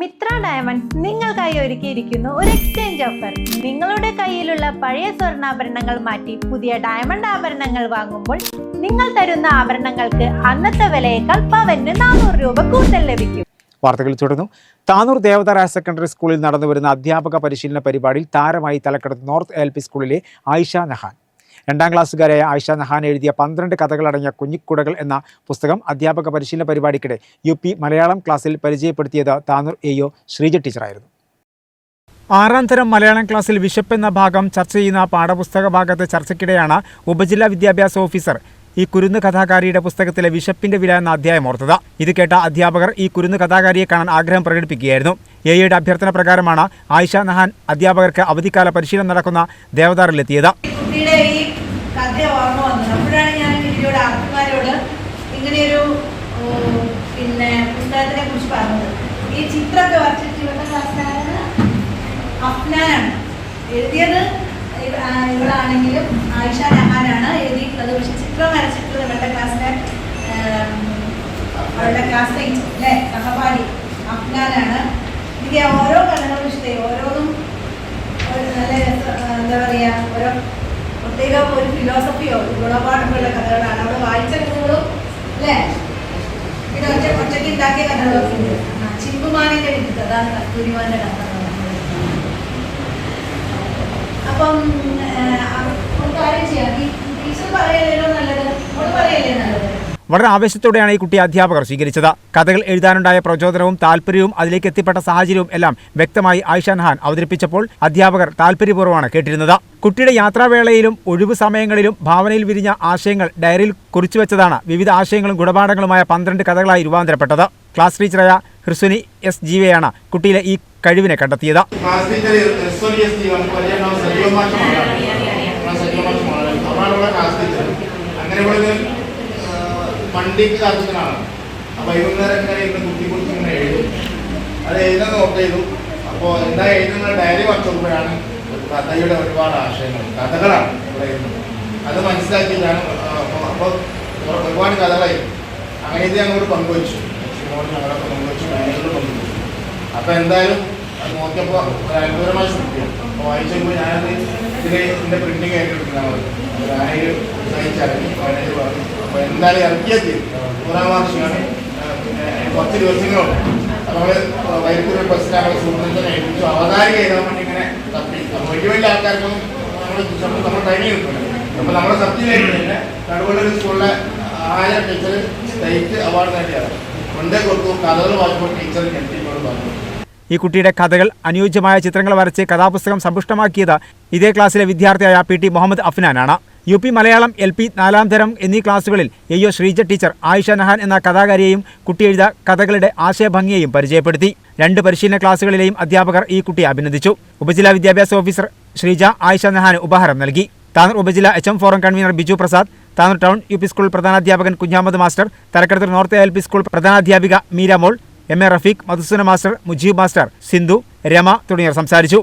Mitra diamond നിങ്ങൾക്കായി ഒരുക്കിയിരിക്കുന്നു ഒരു എക്സ്ചേഞ്ച് ഓഫർ നിങ്ങളുടെ കയ്യിലുള്ള പഴയ സ്വർണാഭരണങ്ങൾ മാറ്റി പുതിയ ഡയമണ്ട് ആഭരണങ്ങൾ വാങ്ങുമ്പോൾ നിങ്ങൾ തരുന്ന ആഭരണങ്ങൾക്ക് അന്നത്തെ വിലയേക്കാൾ പവന് നാനൂറ് രൂപ കൂടുതൽ ലഭിക്കും. വാർത്തകൾ തുടർന്നു താനൂർ ദേവതാര ഹയർ സെക്കൻഡറി സ്കൂളിൽ നടന്നുവരുന്ന അധ്യാപക പരിശീലന പരിപാടിയിൽ താരമായി തലക്കെടുത്ത് നോർത്ത് എൽ പി സ്കൂളിലെ ആയിഷ നഹാൻ. രണ്ടാം ക്ലാസ്സുകാരായ ആയിഷ നഹാൻ എഴുതിയ പന്ത്രണ്ട് കഥകളടങ്ങിയ കുഞ്ഞിക്കുടകൾ എന്ന പുസ്തകം അധ്യാപക പരിശീലന പരിപാടിക്കിടെ യു മലയാളം ക്ലാസ്സിൽ പരിചയപ്പെടുത്തിയത് താനൂർ എ ഒ ശ്രീജ ടീച്ചറായിരുന്നു. ആറാം തരം മലയാളം ക്ലാസ്സിൽ വിശപ്പ് എന്ന ഭാഗം ചർച്ച ചെയ്യുന്ന പാഠപുസ്തക ഭാഗത്തെ ചർച്ചയ്ക്കിടെയാണ് ഉപജില്ലാ വിദ്യാഭ്യാസ ഓഫീസർ ഈ കുരുന്ന് കഥാകാരിയുടെ പുസ്തകത്തിലെ വിശപ്പിന്റെ വില എന്ന അധ്യായം ഓർത്തത്. ഇത് കേട്ട അധ്യാപകർ ഈ കുരുന്ന് കഥാകാരിയെ കാണാൻ ആഗ്രഹം പ്രകടിപ്പിക്കുകയായിരുന്നു. എയുടെ അഭ്യർത്ഥന പ്രകാരമാണ് ആയിഷ നഹാൻ അധ്യാപകർക്ക് അവധിക്കാല പരിശീലനം നടക്കുന്ന ദേവദാറിലെത്തിയത്. കുട്ടിയുടെ ഈ കഥ ഓർമ്മ വന്നത്. അപ്പോഴാണ് ഞാൻ കുട്ടിയോട് ആർക്കുമാരോട് ഇങ്ങനെയൊരു പിന്നെ പുസ്തകത്തിനെ കുറിച്ച് പറഞ്ഞത്. ഈ ചിത്രമൊക്കെ വരച്ചിട്ട് ഇവരുടെ ക്ലാസ്സിലാണ് അഫ്നാനാണ്. എഴുതിയത് ഇവ- ഇവളാണെങ്കിലും ആയിഷ നഹാനാണ് എഴുതിയിട്ടുള്ളത്. പക്ഷെ ചിത്രം വരച്ചിട്ടുള്ളത് ഇവരുടെ ക്ലാസ്സിലെ അവരുടെ ക്ലാസ്സിലെ അല്ലേ സഹപാഠി അഫ്നാനാണ്. ഇതിന്റെ ഓരോ കഥകളും ഇഷ്ടമായി. ഓരോന്നും ഒരു നല്ല രസ- ആ, എന്താ പറയാ ഓരോ പ്രത്യേക ഒരു ഫിലോസഫിയോ ഗുണപാഠമുള്ള കഥകളാണ്. അവിടെ വായിച്ച കഥകളും അല്ലേ? പിന്നെ ഒറ്റ ഒറ്റയ്ക്ക് ഉണ്ടാക്കിയ കഥകളൊക്കെ ഉണ്ട്. ചിമ്പുമാനിന്റെ അതാണ് കസ്തൂരിമാന്റെ കഥ അപ്പം വളരെ ആവേശത്തോടെയാണ് ഈ കുട്ടിയെ അധ്യാപകർ സ്വീകരിച്ചത്. കഥകൾ എഴുതാനുണ്ടായ പ്രചോദനവും താല്പര്യവും അതിലേക്ക് എത്തിപ്പെട്ട സാഹചര്യവും എല്ലാം വ്യക്തമായി ആയിഷ നഹാൻ അവതരിപ്പിച്ചപ്പോൾ അധ്യാപകർ താല്പര്യപൂർവമാണ് കേട്ടിരുന്നത്. കുട്ടിയുടെ യാത്രാവേളയിലും ഒഴിവു സമയങ്ങളിലും ഭാവനയിൽ വിരിഞ്ഞ ആശയങ്ങൾ ഡയറിയിൽ കുറിച്ചു വെച്ചതാണ് വിവിധ ആശയങ്ങളും ഗുണപാഠങ്ങളുമായ പന്ത്രണ്ട് കഥകളായി രൂപാന്തരപ്പെട്ടത്. ക്ലാസ് ടീച്ചറായ ഹൃസ്വനി എസ് ജീവയാണ് കുട്ടിയിലെ ഈ കഴിവിനെ കണ്ടെത്തിയത്. ക്ലാസ് വണ്ടിക്ക് കാത്തുന്നതാണ് അപ്പോൾ വൈകുന്നേരം ഇങ്ങനെ ഇരുന്ന് കുത്തി കുത്തി ഇങ്ങനെ എഴുതും. അത് എഴുതാൻ നോട്ട് ചെയ്തു. അപ്പോൾ എന്താ എഴുതുന്ന ഡയറി വച്ചപ്പോഴാണ് കഥയുടെ ഒരുപാട് ആശയങ്ങൾ. കഥകളാണ് ഇവിടെ എഴുതുന്നത്. അത് മനസ്സിലാക്കിയിട്ടാണ് അപ്പോൾ ഒരുപാട് കഥകളായി അങ്ങനെ ഇത് ഞങ്ങളോട് പങ്കുവച്ചു. സിനിമയോട് ഞങ്ങളൊക്കെ പങ്കുവച്ചു. ഞങ്ങളോട് പങ്കുവച്ചു. അപ്പോൾ എന്തായാലും അത് നോക്കിയപ്പോൾ ഒരു അത്ഭുതമായ സത്യം അപ്പോൾ വായിച്ചപ്പോൾ ഞാനത് ഇതിൽ ഇതിന്റെ പ്രിന്റിങ് ആയിട്ട് എടുക്കുന്നതാണ് ഞാനൊരു സഹിച്ചിറങ്ങി പതിനഞ്ച് പറഞ്ഞു അപ്പോൾ എന്തായാലും ഇറക്കിയാൽ തീരും. നൂറാം വാർഷികമാണ്. ആ, പിന്നെ കുറച്ച് ദിവസങ്ങളുണ്ട് നമ്മൾ വൈദ്യുതി ബസ്സിലാണ് സുഹൃത്തിനെ ഏൽപ്പിച്ചു അവതാരം ചെയ്താൽ വേണ്ടി ഇങ്ങനെ തപ്പി. അപ്പോൾ വലിയ വലിയ ആൾക്കാർക്കൊന്നും നമ്മൾ നമ്മൾ ട്രെയിനിങ് കിട്ടുന്നത് അപ്പോൾ നമ്മുടെ സത്യം തന്നെ കടുവള്ളൂർ സ്കൂളിലെ ആയിരം ടീച്ചർ സ്റ്റേറ്റ് അവാർഡ് നേടിയാണ് കൊണ്ടേ കൊടുത്തു. കഥകൾ വായിക്കുമ്പോൾ ടീച്ചർ ഞെട്ടിക്കോട് പറഞ്ഞു ഈ കുട്ടിയുടെ കഥകൾ അനുയോജ്യമായ ചിത്രങ്ങൾ വരച്ച് കഥാപുസ്തകം സമ്പുഷ്ടമാക്കിയത് ഇതേ ക്ലാസ്സിലെ വിദ്യാർത്ഥിയായ P T Muhammad അഫ്നാനാണ്. U P Malayalam L P നാലാം തരം എന്നീ ക്ലാസ്സുകളിൽ എയ്യോ ശ്രീജ ടീച്ചർ ആയിഷ നഹാൻ എന്ന കഥാകാരിയെയും കുട്ടി എഴുത കഥകളുടെ ആശയഭംഗിയെയും പരിചയപ്പെടുത്തി. രണ്ട് പരിശീലന ക്ലാസ്സുകളിലെയും അധ്യാപകർ ഈ കുട്ടിയെ അഭിനന്ദിച്ചു. ഉപജില്ലാ വിദ്യാഭ്യാസ ഓഫീസർ ശ്രീജ ആയിഷ നഹാന് ഉപഹാരം നൽകി. താനൂർ ഉപജില്ല H M forum convener Biju Prasad Tanur town U P school പ്രധാനാധ്യാപകൻ Kunhamad master Thalakkadathur north L P school പ്രധാനാധ്യാപിക Meera Mol M A Rafeeq Madhusoona master Mujeeb master Sindhu Rama തുടങ്ങിയവർ സംസാരിച്ചു.